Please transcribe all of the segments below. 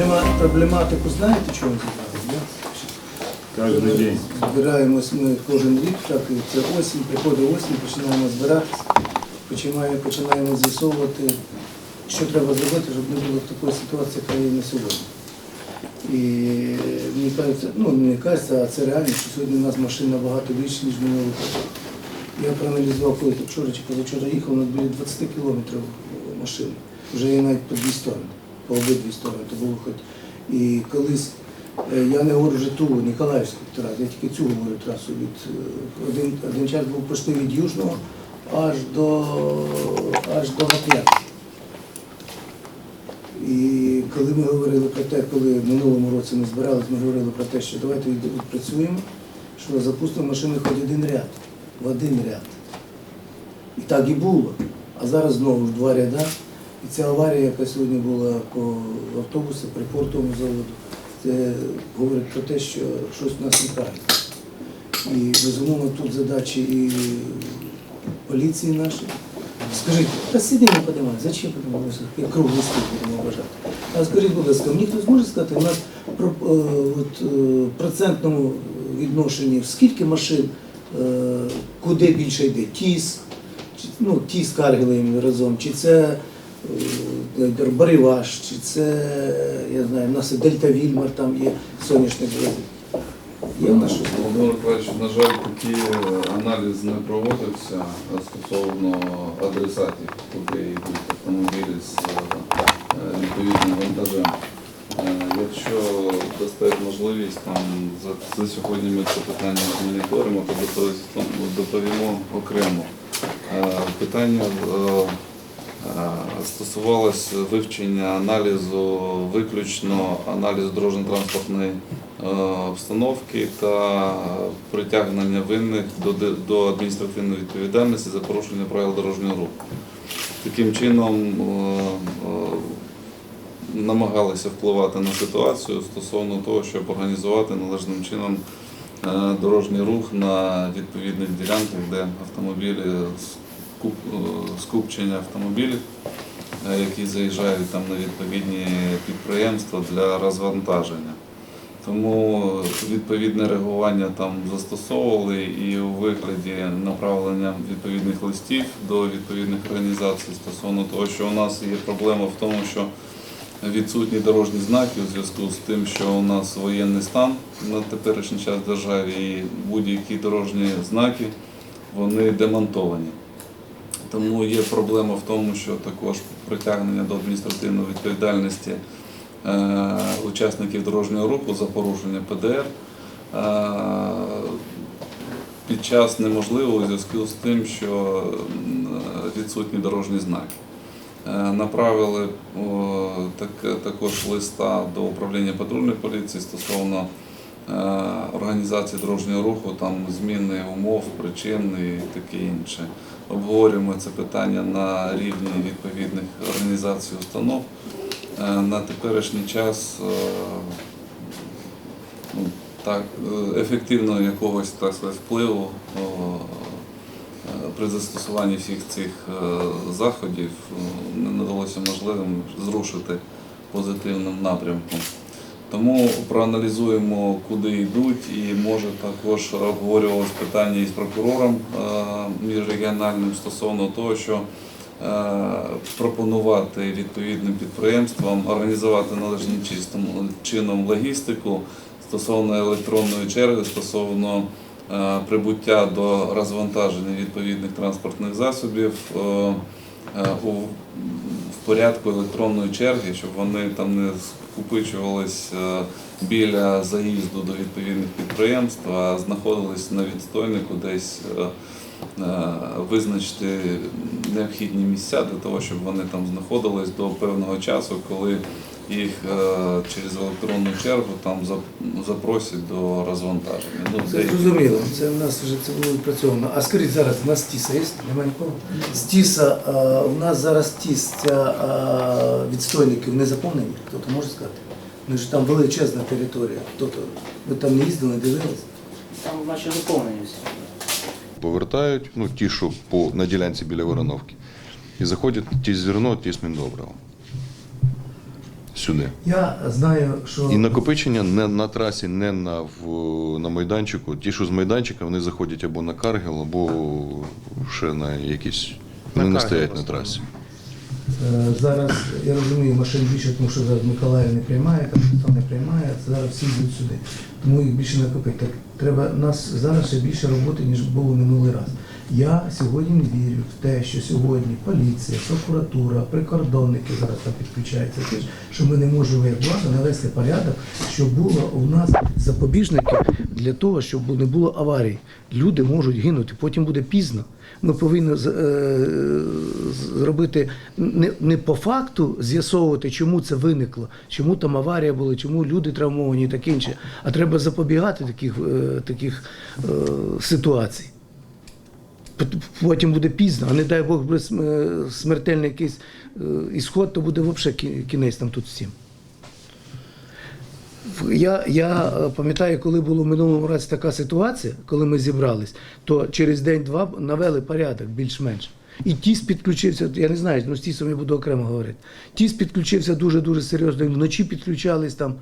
Проблема, проблематику знаєте, чому зібрали? Каждый день. Збираємось ми кожен рік, так і це осінь, приходить осінь, починаємо збиратися, починаємо, починаємо з'ясовувати, що треба зробити, щоб не було такої ситуації, яка є на сьогодні. І мені кажеться, ну не кажеться, а це реально, що сьогодні у нас машин набагато більше, ніж минулого року. Я проаналізував, коли вчора чи позавчора їхав, на біля 20 кілометрів машин. Вже є навіть по дві сторони, по обидві сторони, то було хоч. І колись, е, я не говорю вже ту Ніколаївську трасу, я тільки цю говорю трасу від е, один, один час був почти від Южного аж до аж до Лап'янки. І коли ми говорили про те, коли в минулому році ми збиралися, ми говорили про те, що давайте відпрацюємо, що запустимо машини хоч один ряд, в один ряд. І так і було. А зараз знову ж два ряда. І ця аварія, яка сьогодні була по автобусу при портовому заводу, це говорить про те, що щось у нас неправильно. І безумовно тут задачі і поліції нашої. Скажіть, та сидимо подимати, зачем подимати? Як круглий стіл будемо вважати. А скажіть, будь ласка, мені хтось може сказати, у нас про е, от, е, процентному відношенні, скільки машин, е, куди більше йде? Тіс, ну, тіс Каргелем разом, чи це е, чи це, я знаю, у нас і Дельта Вільмар там є соняшник. Є в нас щось? Володимир Миколаївич, на жаль, такий аналіз не проводився стосовно адресатів, куди йдуть автомобілі з е, відповідним вантажем. Е, Якщо дасте можливість, там за, за сьогодні ми це питання моніторимо, то доповімо окремо. Е, Питання е, е, стосувалось вивчення аналізу, виключно аналізу дорожньо-транспортної е, обстановки та притягнення винних до, адміністративної відповідальності за порушення правил дорожнього руху. Таким чином е, е, намагалися впливати на ситуацію стосовно того, щоб організувати належним чином е, дорожній рух на відповідних ділянках, де автомобілі е, скупчення автомобілів, е, які заїжджають там на відповідні підприємства для розвантаження. Тому відповідне реагування там застосовували і у вигляді направлення відповідних листів до відповідних організацій стосовно того, що у нас є проблема в тому, що відсутні дорожні знаки у зв'язку з тим, що у нас воєнний стан на теперішній час в державі і будь-які дорожні знаки вони демонтовані. Тому є проблема в тому, що також притягнення до адміністративної відповідальності е, учасників дорожнього руху за порушення ПДР е, під час неможливо у зв'язку з тим, що відсутні дорожні знаки. Е, Направили так, також листа до управління патрульної поліції стосовно е, організації дорожнього руху, там зміни умов, причин і таке інше. Обговорюємо це питання на рівні відповідних організацій установ. Е, На теперішній час е, ну, так, е, ефективного якогось так сказати, впливу е, при застосуванні всіх цих е, заходів е, не надалося можливим зрушити позитивним напрямком. Тому проаналізуємо, куди йдуть, і може також обговорювалось питання із прокурором е, міжрегіональним стосовно того, що е, пропонувати відповідним підприємствам організувати належним чином логістику стосовно електронної черги, стосовно е, прибуття до розвантаження відповідних транспортних засобів у порядку електронної черги, щоб вони там не скупичувались е, біля заїзду до відповідних підприємств, а знаходились на відстойнику десь е, визначити необхідні місця для того, щоб вони там знаходились до певного часу, коли їх е, через електронну чергу там запросять до розвантаження. Ну, Це зрозуміло, це в нас вже це було відпрацьовано. А скажіть зараз, у нас тіса є? Немає нікого? З тіса, а, у нас зараз тіс, ця відстойників не заповнені, хто-то може сказати? Ну ж там величезна територія. Хто-то, ви там не їздили, не дивились? Там наче заповнені всі. Повертають, ну ті, що по, на ділянці біля Вороновки, і заходять ті зерно, ті з Міндобрива. сюди. Я знаю, що І накопичення не на трасі, не на, в, на майданчику. Ті, що з майданчика, вони заходять або на Каргел, або ще на якісь. Вони не стоять на трасі. Е, Зараз я розумію, машин більше, тому що зараз Миколаїв не приймає, там не приймає, зараз всі йдуть сюди. Тому їх більше накопити. Так треба нас зараз ще більше роботи, ніж було минулий раз. Я сьогодні вірю в те, що сьогодні поліція, прокуратура, прикордонники зараз там підключаються. Що ми не можемо як влада навести порядок, щоб було у нас запобіжники для того, щоб не було аварій. Люди можуть гинути, потім буде пізно. Ми повинні е, зробити не, не по факту з'ясовувати, чому це виникло, чому там аварія була, чому люди травмовані і таке інше, а треба запобігати таких, е, таких е, ситуацій. Пот- Потім буде пізно, а не дай Бог буде е, смертельний якийсь е, ісход, то буде взагалі кінець там тут всім. Я, я е, пам'ятаю, коли була в минулому році така ситуація, коли ми зібрались, то через день-два навели порядок більш-менш. І тіс підключився, я не знаю, ну з тісом я буду окремо говорити. Тіс підключився дуже-дуже серйозно, вночі підключались там.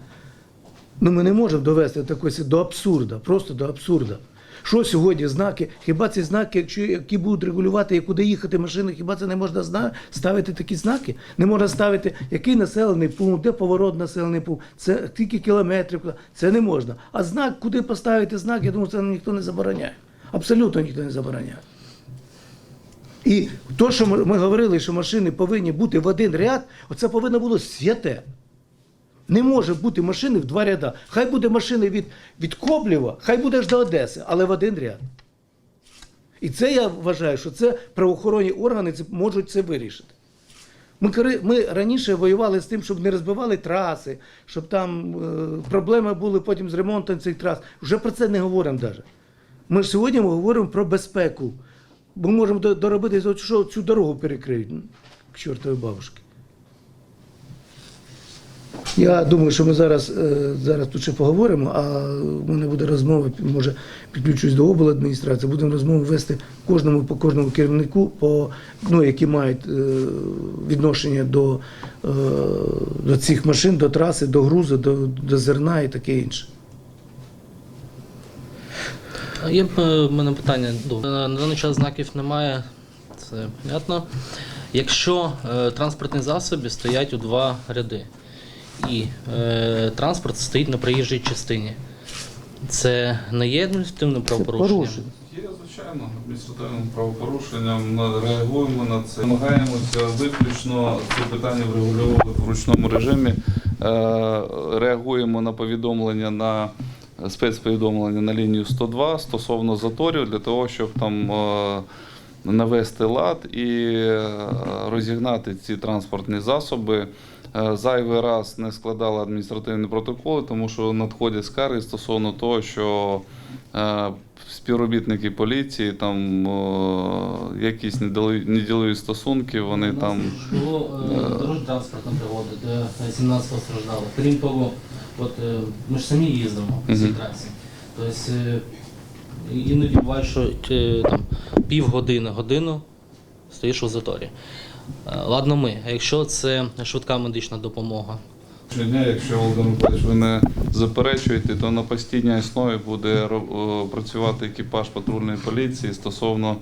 Ну ми не можемо довести такої до абсурда, просто до абсурда. Що сьогодні знаки? Хіба ці знаки, якщо які будуть регулювати, і куди їхати машини, хіба це не можна ставити такі знаки? Не можна ставити, який населений пункт, де поворот населений пункт, це скільки кілометрів, це не можна. А знак, куди поставити знак, я думаю, це ніхто не забороняє. Абсолютно ніхто не забороняє. І то, що ми говорили, що машини повинні бути в один ряд, оце повинно було святе. Не може бути машини в два ряда. Хай буде машини від, від Коблєва, хай буде аж до Одеси, але в один ряд. І це я вважаю, що це правоохоронні органи можуть це вирішити. Ми, ми раніше воювали з тим, щоб не розбивали траси, щоб там е, проблеми були потім з ремонтом цих трас. Вже про це не говоримо навіть. Ми ж сьогодні ми говоримо про безпеку. Ми можемо доробити, що цю дорогу перекриють. К чортовій бабушки. Я думаю, що ми зараз, е, зараз тут ще поговоримо, а в мене буде розмова, може підключусь до обладміністрації, будемо розмову вести кожному по кожному керівнику, по, ну, які мають е, відношення до, е, до цих машин, до траси, до грузу, до, до зерна і таке інше. Є в мене питання. На даний час знаків немає, це понятно. Якщо транспортні засоби стоять у два ряди, і е, транспорт стоїть на проїжджій частині, це не є адміністративним правопорушенням? Є, звичайно, адміністративним правопорушенням. Реагуємо на це. Намагаємося виключно це питання врегульовувати в ручному режимі. Е, Реагуємо на повідомлення на спецповідомлення на лінію 102 стосовно заторів для того, щоб там е, навести лад і е, розігнати ці транспортні засоби. Е, Зайвий раз не складали адміністративні протоколи, тому що надходять скарги стосовно того, що е, співробітники поліції там е, якісь неділові, стосунки, вони там. Було е, дорожньо транспортна пригода, де 17 постраждали. Крім того, от, ми ж самі їздимо по цій трасі. Тобто іноді буває, що там, півгодини, годину стоїш у заторі. Е, Ладно, ми. А якщо це швидка медична допомога, Щодня, якщо Володимир Миколаївич, ви не заперечуєте, то на постійній основі буде працювати екіпаж патрульної поліції стосовно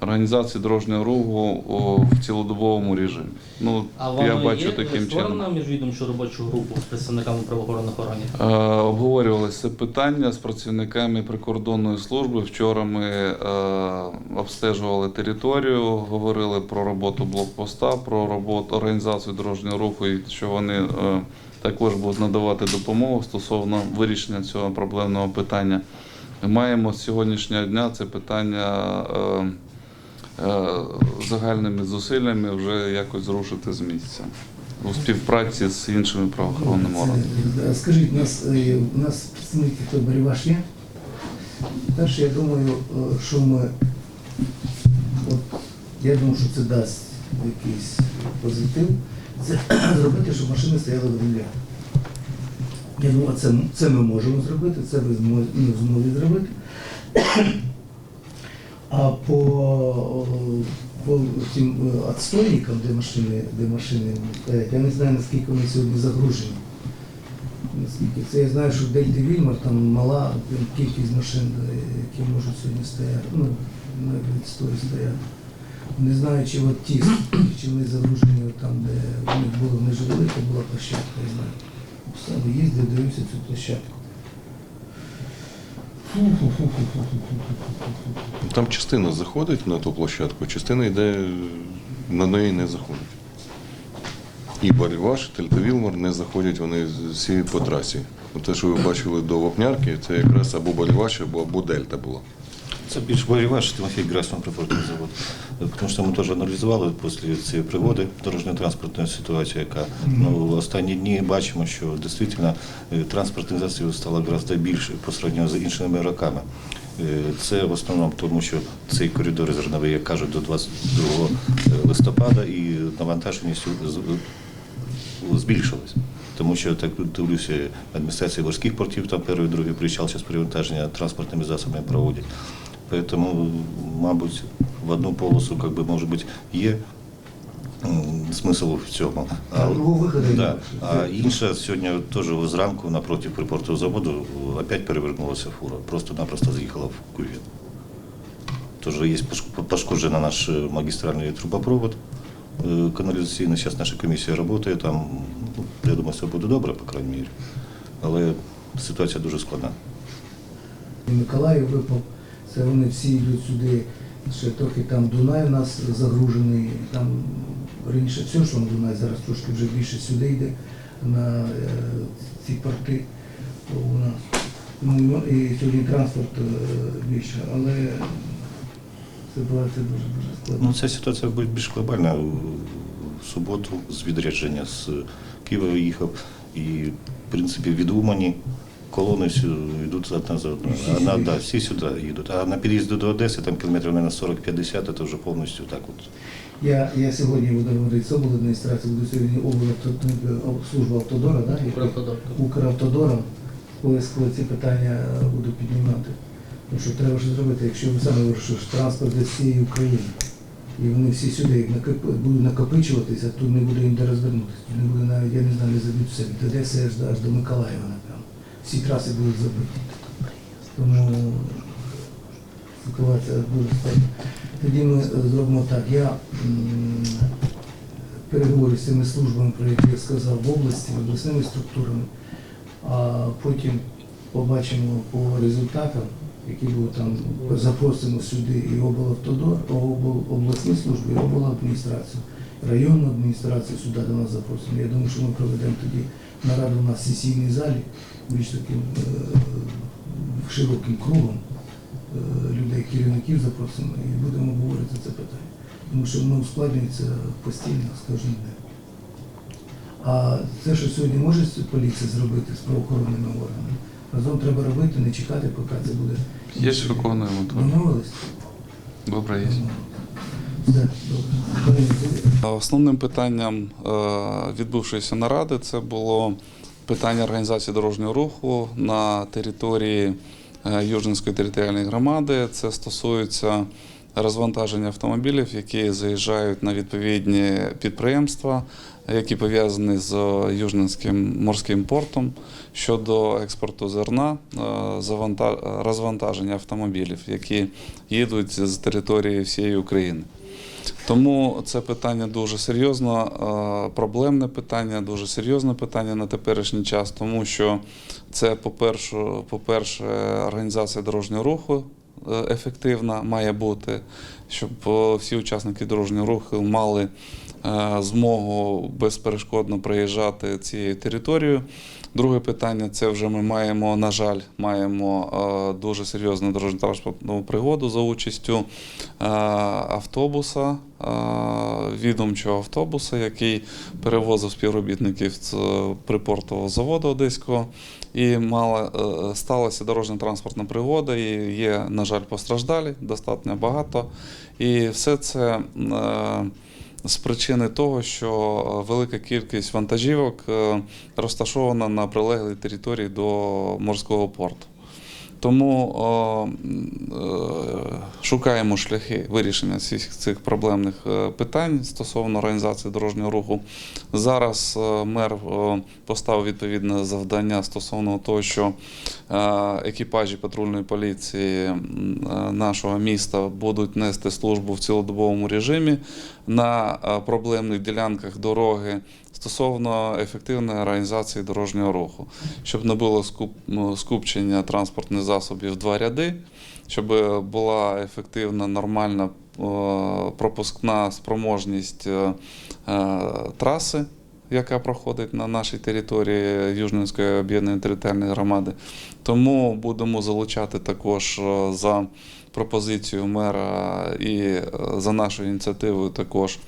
організації дорожнього руху о, в цілодобовому режимі. Ну, а я воно бачу є таким чином. міжвідомчу робочу групу з представниками правоохоронних органів? Е, Обговорювалося питання з працівниками прикордонної служби. Вчора ми е, обстежували територію, говорили про роботу блокпоста, про роботу організацію дорожнього руху, і що вони е, також будуть надавати допомогу стосовно вирішення цього проблемного питання. Маємо з сьогоднішнього дня це питання е, загальними зусиллями вже якось зрушити з місця у співпраці з іншими правоохоронними органами. Е, Скажіть, у нас, е, у нас представник Фебері ваш є? Перше, я думаю, е, що ми, от, я думаю, що це дасть якийсь позитив. Це зробити, щоб машини стояли в ряд. Я думаю, це, це ми можемо зробити, це ви змо- змогли зробити. А по, по тим е, отстойникам, де машини, де машини стоять. Я не знаю, наскільки вони сьогодні загружені. Наскільки це я знаю, що в Дельті Вільмар там мала кількість машин, е, які можуть сьогодні стояти. Ну, на відстої стояти. Не знаю, чи от ті, чи вони загружені там, де вони були, вони ж велика була площадка, я знаю. Саме їздив, дивився цю площадку. Там частина заходить на ту площадку, частина йде на неї не заходить. І Барваш, Тельтовілмар не заходять вони всі по трасі. Те, що ви бачили до Вапнярки, це якраз або Бальваш, або Дельта була. Це більш ваш Тимофій Грайсман припортовий завод. Тому що ми теж аналізували після цієї пригоди дорожньо-транспортної ситуації, яка ну, в останні дні бачимо, що дійсно е, транспортних засобів стало гораздо більше по сравненню з іншими роками. Е, Це в основному тому, що цей коридор зерновий, як кажуть, до 22 листопада і навантаженість збільшилось. Тому що так дивлюся, адміністрація морських портів там перший, другий приїжджав, зараз перевантаження транспортними засобами проводять. Поэтому, мабуть, в одну полосу, как бы, може бути, є м, смисл в цьому. А да. а інша сьогодні теж зранку напроти припортового заводу опять перевернулася фура. Просто-напросто заїхала в кювет. Тоже є пошкоджена наш е, магістральний трубопровод е, каналізаційний. Зараз наша комісія працює там. Ну, я думаю, все буде добре, по крайній мірі. Але ситуація дуже складна. Миколаїв випав, це вони всі йдуть сюди, ще трохи там Дунай у нас загружений, там раніше все, що на Дунай, зараз трошки вже більше сюди йде на е, ці порти у нас. Ну, і сьогодні транспорт е, більше, але ситуація дуже дуже складна. Ну, ця ситуація буде більш глобальна. В суботу з відрядження з Києва їхав і, в принципі, від Умані колони всі йдуть одна за одною. Всі А на, сюди? да, всі сюди їдуть. А на під'їзді до Одеси, там кілометрів, мабуть, 40-50, це вже повністю так от. Я, я сьогодні буду говорити з обладміністрації, буду сьогодні облавто, служба автодора, да, Укравтодор. Укравтодором, обов'язково ці питання буду піднімати. Тому що треба щось зробити, якщо ви самі говорите, що транспорт для всієї України. І вони всі сюди будуть накопичуватися, тут не буде їм де розвернутися. Не буде навіть, я не знаю, не заб'ються від Одеси аж, до- Миколаєва, напевно. Всі траси будуть забиті. Тому ситуація дуже складна. Тоді ми зробимо так. Я переговорю з цими службами, про які я сказав, в області, обласними структурами, а потім побачимо по результатам, які будуть там, запросимо сюди і облавтодор, обл- обласні служби, і обладміністрацію, районну адміністрацію сюди до нас запросимо. Я думаю, що ми проведемо тоді нараду у нас в сесійній залі, більш таким е, широким кругом е, людей, керівників запросимо і будемо говорити це питання. Тому що воно ускладнюється постійно з кожним днем. А це, що сьогодні може поліція зробити з правоохоронними органами, разом треба робити, не чекати, поки це буде. Є ж виконуємо. Домовились? Добре, є. Все, добре. Пане Вікторе. Основним питанням е, відбувшоїся наради це було питання організації дорожнього руху на території е, Южненської територіальної громади. Це стосується розвантаження автомобілів, які заїжджають на відповідні підприємства, які пов'язані з Южненським морським портом щодо експорту зерна, е, розвантаження автомобілів, які їдуть з території всієї України. Тому це питання дуже серйозно, е, проблемне питання, дуже серйозне питання на теперішній час, тому що це, по-перше, організація дорожнього руху е, ефективна має бути, щоб е, всі учасники дорожнього руху мали змогу безперешкодно проїжджати цією територією. Друге питання це вже ми маємо, на жаль, маємо е, дуже серйозну дорожньо-транспортну пригоду за участю е, автобуса, е, відомчого автобуса, який перевозив співробітників з припортового заводу Одеського. І мала, сталася дорожньо-транспортна пригода, і є, на жаль, постраждалі, достатньо багато. І все це. З причини того, що е, велика кількість вантажівок е, розташована на прилеглій території до морського порту. Тому е, шукаємо шляхи вирішення всіх цих проблемних е, питань стосовно організації дорожнього руху. Зараз е, мер поставив відповідне завдання стосовно того, що екіпажі патрульної поліції нашого міста будуть нести службу в цілодобовому режимі на проблемних ділянках дороги стосовно ефективної організації дорожнього руху, щоб не було ну, скупчення транспортних засобів в два ряди, щоб була ефективна, нормальна пропускна спроможність е, е, траси, яка проходить на нашій території Южненської об'єднаної територіальної громади. Тому будемо залучати також за пропозицією мера і е, за нашою ініціативою також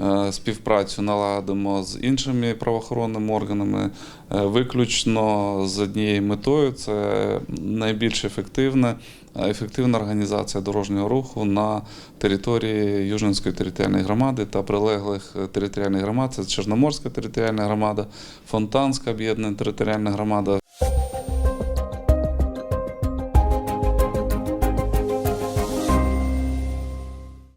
е, співпрацю наладимо з іншими правоохоронними органами, е, виключно з однією метою це найбільш ефективне, ефективна організація дорожнього руху на території Южненської територіальної громади та прилеглих територіальних громад. Це Чорноморська територіальна громада, Фонтанська об'єднана територіальна громада,